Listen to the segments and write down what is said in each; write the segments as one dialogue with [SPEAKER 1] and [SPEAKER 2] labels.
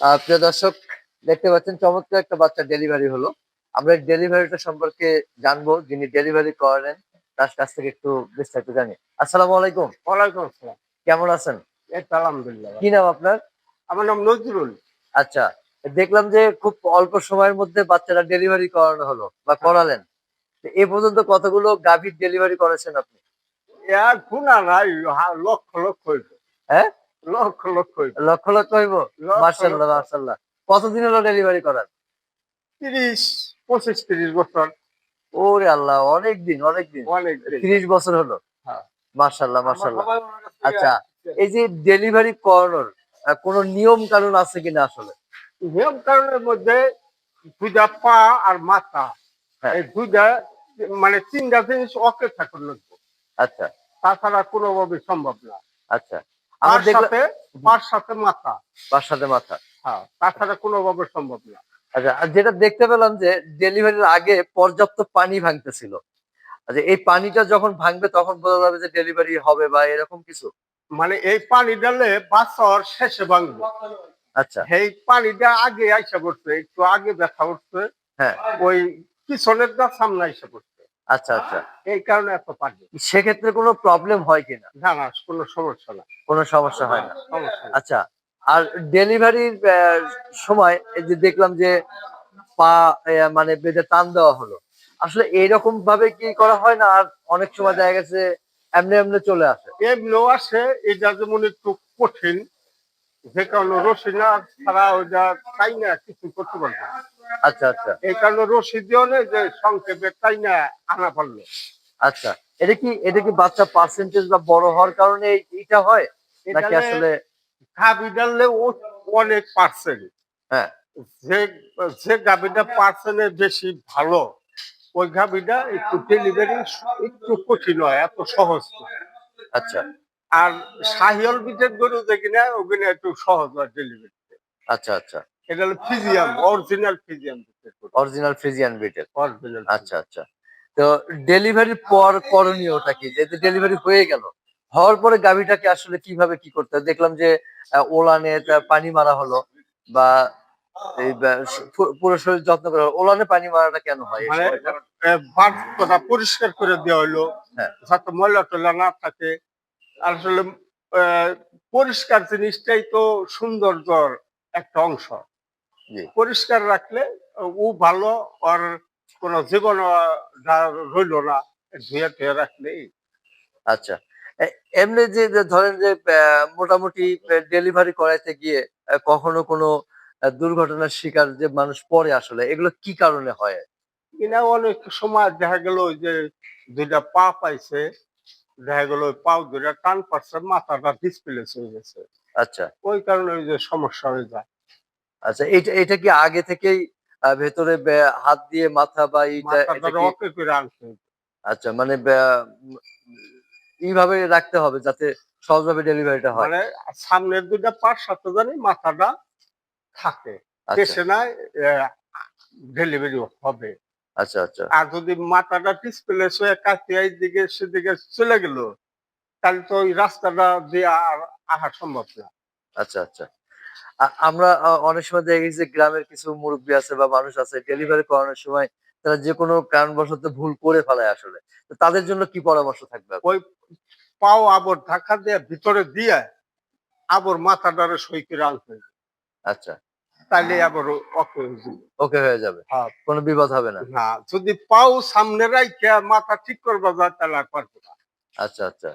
[SPEAKER 1] প্রিয় দর্শক দেখতে পাচ্ছেন চমৎকার একটা বাচ্চা ডেলিভারি হলো। আমরা ডেলিভারিটা সম্পর্কে জানব যিনি ডেলিভারি করেন তার কাছ থেকে একটু বিস্তারিত জানি। আসসালামু আলাইকুম।
[SPEAKER 2] ওয়ালাইকুম আসসালাম।
[SPEAKER 1] কেমন আছেন?
[SPEAKER 2] আলহামদুলিল্লাহ
[SPEAKER 1] কি নাম আপনার?
[SPEAKER 2] আমার নাম নজরুল।
[SPEAKER 1] আচ্ছা দেখলাম যে খুব অল্প সময়ের মধ্যে বাচ্চারা ডেলিভারি করানো হলো বা করালেন। তো এ পর্যন্ত কতগুলো গাভীর ডেলিভারি করেছেন আপনি?
[SPEAKER 2] আর নাই হা- লক্ষ লক্ষ
[SPEAKER 1] হ্যাঁ?
[SPEAKER 2] লক্ষ লক্ষ
[SPEAKER 1] লক্ষ লক্ষ হইব? মার্শাল্লাহ মার্শাল্লাহ কতদিন হলো ডেলিভারি করার?
[SPEAKER 2] তিরিশ পঁচিশ তিরিশ বছর।
[SPEAKER 1] ওরে আল্লাহ অনেক দিন অনেক দিন। তিরিশ বছর হলো?
[SPEAKER 2] হ্যাঁ।
[SPEAKER 1] মার্শাল্লাহ মার্শাল্লাহ আচ্ছা এই যে ডেলিভারি করানোর কোনো নিয়ম কানুন আছে কিনা আসলে?
[SPEAKER 2] নিয়ম কারণের মধ্যে দুইটা পা আর মাথা।
[SPEAKER 1] হ্যাঁ।
[SPEAKER 2] এই দুইটা মানে তিনটা জিনিস অকে থাকুন লাগবে
[SPEAKER 1] আচ্ছা।
[SPEAKER 2] তাছাড়া কোনোভাবে সম্ভব না।
[SPEAKER 1] আচ্ছা। আমার
[SPEAKER 2] পার
[SPEAKER 1] দেখলাম
[SPEAKER 2] সাথে মাথা।
[SPEAKER 1] বার সাথে মাথা।
[SPEAKER 2] হ্যাঁ তাছাড়া কোনোভাবে সম্ভব না।
[SPEAKER 1] আচ্ছা আর যেটা দেখতে পেলাম যে ডেলিভারির আগে পর্যাপ্ত পানি ভাঙতেছিল। আচ্ছা এই পানিটা যখন ভাঙবে তখন বোঝা যাবে যে ডেলিভারি হবে বা এরকম কিছু?
[SPEAKER 2] মানে এই পানি ডালে বাচ্চার শেষে ভাঙবে।
[SPEAKER 1] আচ্ছা।
[SPEAKER 2] এই পানিটা আগে আইসা পড়ছে একটু আগে ব্যথা উঠছে
[SPEAKER 1] হ্যাঁ।
[SPEAKER 2] ওই পিছনের দা সামনে আইসা পড়ছে।
[SPEAKER 1] আচ্ছা আচ্ছা।
[SPEAKER 2] এই কারণে এত পানি
[SPEAKER 1] সেক্ষেত্রে কোনো প্রবলেম হয় কিনা?
[SPEAKER 2] না না কোনো সমস্যা না।
[SPEAKER 1] কোনো সমস্যা হয় না। আচ্ছা আর ডেলিভারির সময় এই যে দেখলাম যে পা মানে বেঁধে টান দেওয়া হলো। আসলে এইরকম ভাবে কি করা হয় না? আর অনেক সময় দেখা গেছে এমনি এমনি চলে আসে।
[SPEAKER 2] এমনিও আসে এটা যেমন একটু কঠিন। যে কারণে রশি না ছাড়া ওইটা তাই না কিছু করতে পারবে।
[SPEAKER 1] আচ্ছা আচ্ছা।
[SPEAKER 2] এই কারণে রশি দিও না যে সংক্ষেপে তাই না আনা পারল।
[SPEAKER 1] আচ্ছা এটা কি এটা কি বাচ্চা পার্সেন্টেজ বা বড় হওয়ার কারণে এই- এইটা হয়? নাকি আসলে
[SPEAKER 2] গাভি ডাললে ও অনেক পার্সেন্ট
[SPEAKER 1] হ্যাঁ।
[SPEAKER 2] যে যে গাভিটা পার্সেন্টের বেশি ভালো ওই গাভিটা একটু ডেলিভারি একটু কঠিন হয় এত সহজ।
[SPEAKER 1] আচ্ছা।
[SPEAKER 2] আর সাহিয়াল বিটের গরু দেখি না ওখানে একটু সহজ হয় ডেলিভারি
[SPEAKER 1] আচ্ছা আচ্ছা।
[SPEAKER 2] এটা হলো ফিজিয়াম অরিজিনাল ফিজিয়াম
[SPEAKER 1] অরিজিনাল ফ্রিজিয়ান বিটের।
[SPEAKER 2] অরিজিনাল
[SPEAKER 1] আচ্ছা আচ্ছা। তো ডেলিভারির পর করণীয়টা কি? যেহেতু ডেলিভারি হয়ে গেল হওয়ার পরে গাভীটাকে আসলে কীভাবে কি করতে হয়? দেখলাম যে ওলানে পানি মারা হলো বা এই পুরো শরীর যত্ন করা। ওলানে পানি মারাটা কেন হয়
[SPEAKER 2] মানে পরিষ্কার করে দেওয়া হলো
[SPEAKER 1] হ্যাঁ।
[SPEAKER 2] যাতে ময়লা টয়লা না থাকে আসলে পরিষ্কার জিনিসটাই তো সৌন্দর্যর একটা অংশ। পরিষ্কার রাখলে ও ভালো আর কোন জীবন রইল না ধুয়ে ধুয়ে রাখলে
[SPEAKER 1] আচ্ছা। এমনি যে ধরেন যে মোটামুটি ডেলিভারি করাইতে গিয়ে কখনো কোনো দুর্ঘটনার শিকার যে মানুষ পড়ে আসলে এগুলো কি কারণে হয়?
[SPEAKER 2] কিনা অনেক সময় দেখা গেল যে দুইটা পা পাইছে দেখা গেল পাও দুইটা টান পাচ্ছে মাথাটা ডিসপ্লেস হয়ে গেছে।
[SPEAKER 1] আচ্ছা।
[SPEAKER 2] ওই কারণে ওই যে সমস্যা হয়ে যায়।
[SPEAKER 1] আচ্ছা এটা এটা কি আগে থেকেই ভেতরে হাত দিয়ে মাথা বা এইটা। আচ্ছা মানে এইভাবে রাখতে হবে যাতে সহজভাবে ডেলিভারিটা হয়।
[SPEAKER 2] মানে সামনের দুইটা পার সাথে জানি মাথাটা থাকে।
[SPEAKER 1] আচ্ছা।
[SPEAKER 2] দেশে ডেলিভারি হবে।
[SPEAKER 1] আচ্ছা আচ্ছা।
[SPEAKER 2] আর যদি মাথাটা ডিসপ্লেস হয়ে কাছে দিকে সেদিকে চলে গেল তাহলে তো ওই রাস্তাটা দিয়ে আর আহা সম্ভব না।
[SPEAKER 1] আচ্ছা আচ্ছা। আমরা অনেক সময় দেখি যে গ্রামের কিছু মুরব্বী আছে বা মানুষ আছে ডেলিভারি করানোর সময় তারা যে কোনো কারণবশত ভুল করে ফেলায় আসলে। তো তাদের জন্য কি পরামর্শ থাকবে?
[SPEAKER 2] ওই পাও আবর ধাক্কা দিয়ে ভিতরে দিয়ে আবর মাথাটারে সই করে আনতে।
[SPEAKER 1] আচ্ছা।
[SPEAKER 2] তাহলে আবার অকে হয়ে যাবে।
[SPEAKER 1] ওকে হয়ে যাবে।
[SPEAKER 2] হ্যাঁ,
[SPEAKER 1] কোনো বিপদ হবে না।
[SPEAKER 2] না যদি পাও সামনে রাখে মাথা ঠিক করবা যায় তাহলে আর পারব না।
[SPEAKER 1] আচ্ছা আচ্ছা।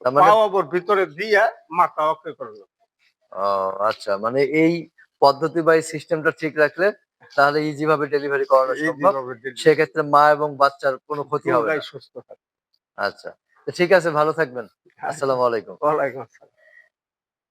[SPEAKER 1] মানে
[SPEAKER 2] পাও আবার ভিতরে দিয়ে মাথা করবে
[SPEAKER 1] ও, আচ্ছা। মানে এই পদ্ধতি বা এই সিস্টেমটা ঠিক রাখলে তাহলে ইজি ভাবে ডেলিভারি করানো সম্ভব। সেক্ষেত্রে মা এবং বাচ্চার কোনো ক্ষতি হবে না।
[SPEAKER 2] সুস্থ থাকে।
[SPEAKER 1] আচ্ছা। ঠিক আছে ভালো থাকবেন। আসসালামু আলাইকুম।
[SPEAKER 2] ওয়ালাইকুম আসসালাম।